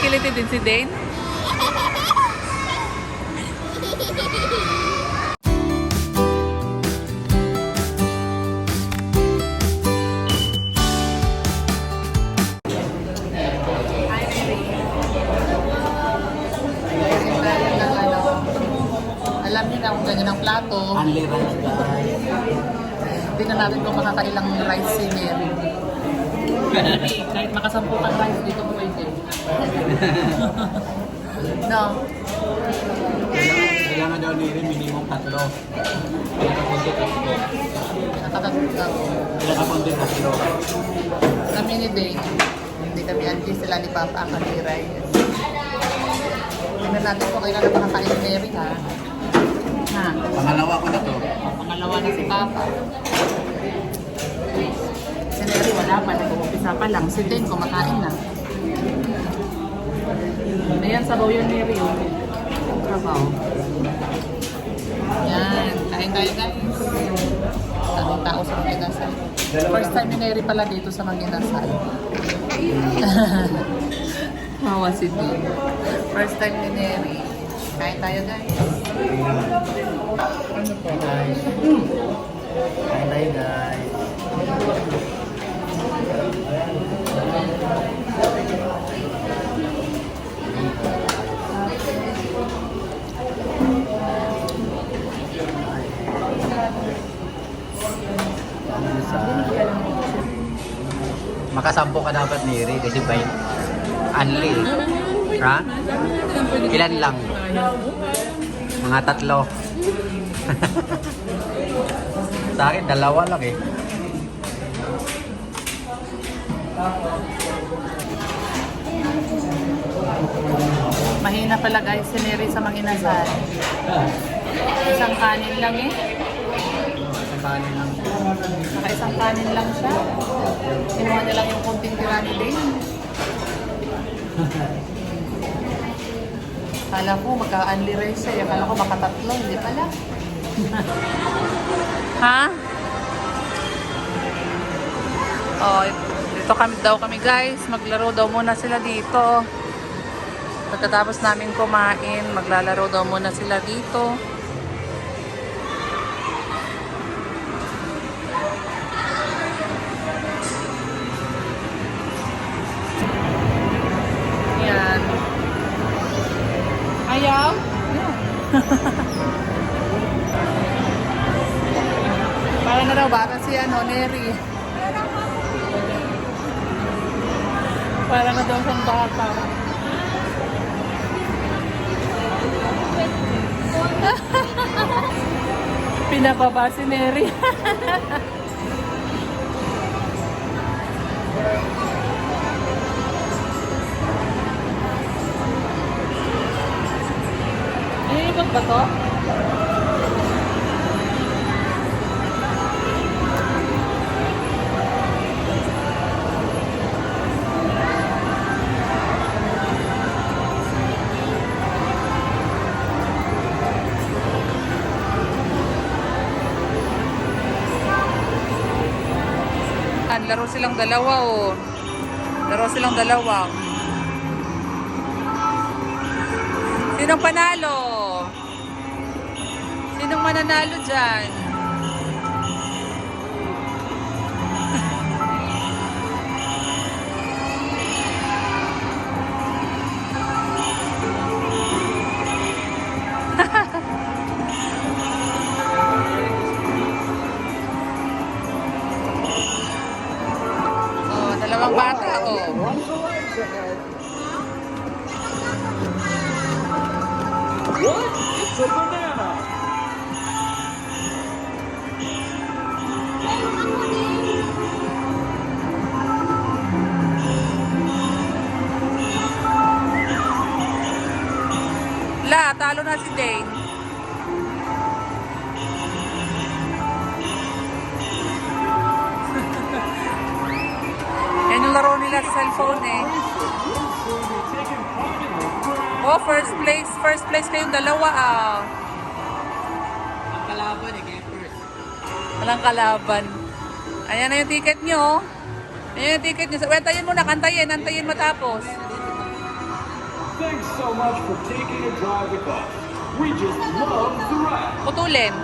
Nakikiliti din si Dane. Alam niyo na kung ganyan ang plato. Only rice guys. Na natin kung makakailang rice si Mary. Kahit makasampu kang rice dito pwede. no. Kailangan daw ni Rin minimum tatlo. Pinakapunti tatlo. Nakakatagod. Pinakapunti tatlo. Kami ni Dane. Hindi kami auntie sila ni Papa ang kami rice. Tingnan natin kung kailan makakain ni Mary ha. Ha. Pangalawa ko na to. Pangalawa na si Papa. Si Mary wala pa, nag-uumpisa pa lang. Si Dane kumakain na. Ayan, sabaw yun oh. Sabaw. Yan, kain tayo guys. Daming tao sa Manginasal. First time ni Mary pala dito sa Manginasal. Hawa si Dane. First time ni Mary. Kain tayo guys. Ano po? Guys. Hi, hi guys. Makasampo ka dapat ni Ri kasi by Anli. Ha? Ilan lang? Mga tatlo. Sa akin, dalawa lang eh. Mahina pala guys si Mary sa Manginasal. Isang kanin lang eh. Sa kanin lang. Saka isang kanin lang siya. Kinuha niya lang yung kunting tira ni Dane. Kala ko magka-unli rice siya. Kala ko makatatlo. Hindi pala. ha? Oh, dito kami daw kami guys. Maglaro daw muna sila dito. Pagkatapos namin kumain, maglalaro daw muna sila dito. Si ano, Neri. Para na daw siyang bata. Pinababa si Neri. Iikot ba to? Yan, laro silang dalawa oh. Laro silang dalawa. Sinong panalo? Sinong mananalo dyan? Na si Dane. Yan yung laro nila sa cellphone eh. Oh, first place. First place kayong dalawa ah. Ang kalaban eh, kaya first. Walang kalaban. Ayan na yung ticket nyo. Ayan yung ticket nyo. Wait, antayin mo na. Kantayin. Antayin matapos. Thanks so much for taking a drive with us. We just love the ride. Putulin.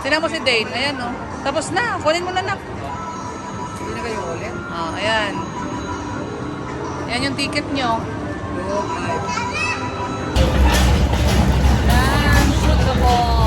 Sina mo si Dane. Ayan, no. Tapos na. Kunin mo na na. Hindi na kayo ulit. Oh, ayan. Ayan yung ticket nyo. Ayan, shoot the ball.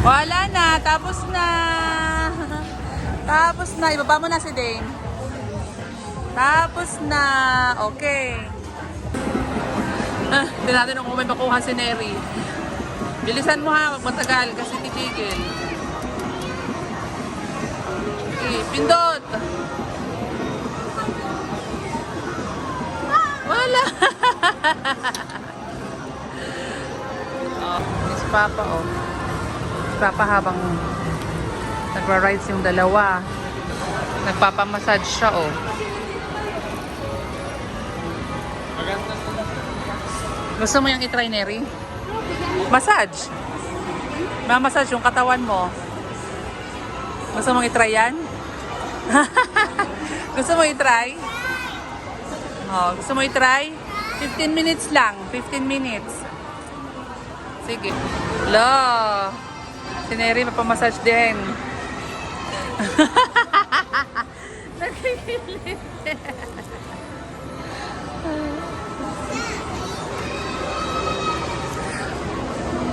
Wala na. Tapos na. Tapos na. Ibaba mo na si Dane. Tapos na. Okay. Ah, Hindi natin kung may makuha si Neri. Bilisan mo ha. Huwag matagal kasi titigil. Okay. Pindot. Wala. oh, si Papa oh. Si Papa habang nagra-rides yung dalawa. Nagpapamassage siya oh. Gusto mo yung itry, Neri? Massage. Mamassage yung katawan mo. Gusto mo itry yan? gusto mo itry? Oh, gusto mo itry? 15 minutes lang. 15 minutes. Sige. Lo. Si Neri mapamassage din. Nakikilit.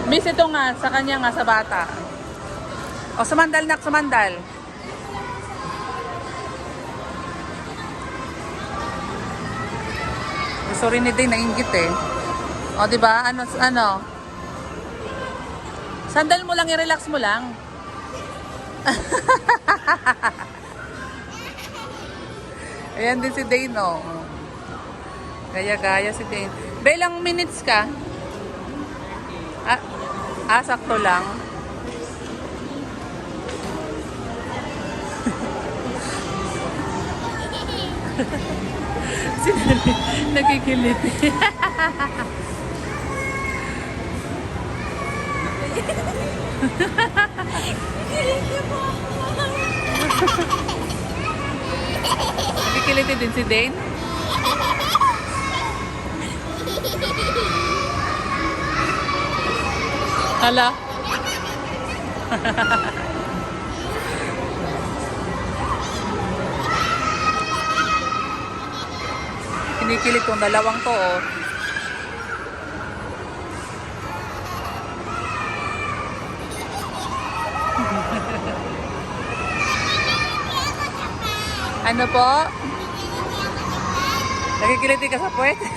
Miss ito nga, sa kanya nga, sa bata. O, sumandal nak, sumandal. Gusto rin ni Day, nainggit eh. O, di ba? Ano, ano? Sandal mo lang, i-relax mo lang. Ayan din si Dane, no? Gaya-gaya si Dane. Belang minutes ka? Ah, ah sakto lang. si Nani, nakikilit. Nakikilit din si Dane. Hala. Kinikilig tong dalawang to, oh. Ano po? Nakikiliti ka sa puwet?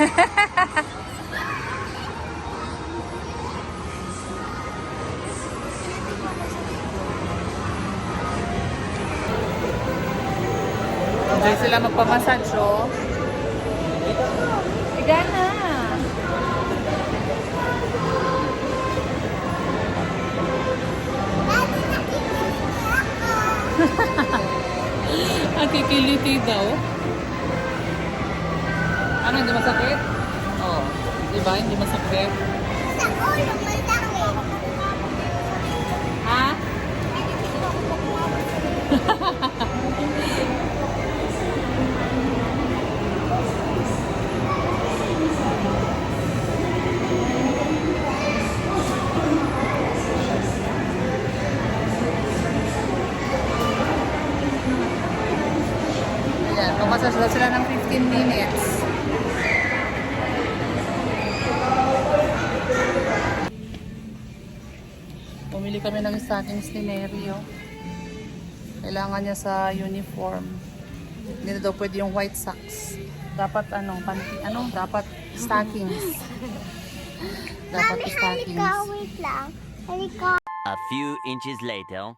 Diyan sila magpamassage, oh. Higa na. Ang kikiliti daw. Ano, hindi masakit? Oo. Oh, di ba? Hindi masakit. Sa ulo, malaki. Ha? Yan, pumasas daw sila ng 15 minutes. Bumili kami ng stockings ni Neri, oh. Kailangan niya sa uniform. Hindi na daw pwede yung white socks. Dapat ano, panty, ano, dapat stockings. dapat Mami, stockings. halika, wait lang. Halika. A few inches later.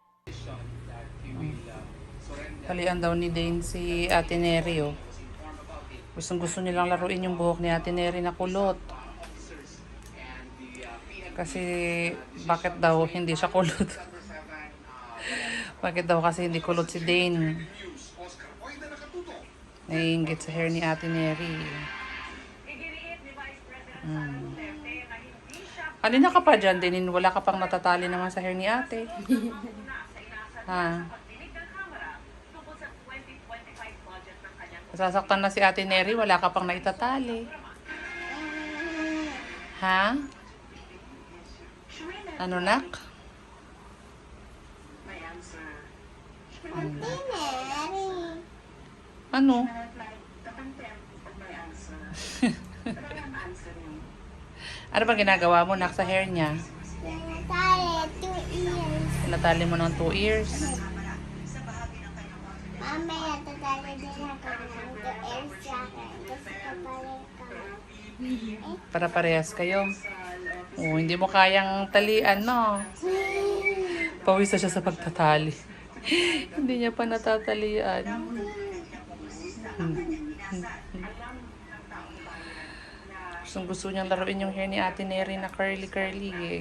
Kalian daw ni Dane si Ate Neri, oh. Gustong gusto nilang laruin yung buhok ni Ate Neri na kulot. Kasi, bakit daw hindi siya kulot? bakit daw kasi hindi kulot si Dane? Naiingit sa hair ni Ate Neri. Hmm. Alina ka pa dyan, Dinin? Wala ka pang natatali naman sa hair ni ate. ha? Sasaktan na si Ate Neri, wala ka pang naitatali. Ha? Ano nak? Tineri. Ano? ano ba ginagawa mo nak sa hair niya? Two ears. Natali mo ng 2 ears. Mamaya, tatalo din ako ng two ears sa. Para parehas kayo. Oh, hindi mo kayang talian, no? Pawis na siya sa pagtatali. hindi niya pa natatalian. Gustong gusto niyang laruin yung hair ni Ate Neri na curly-curly eh.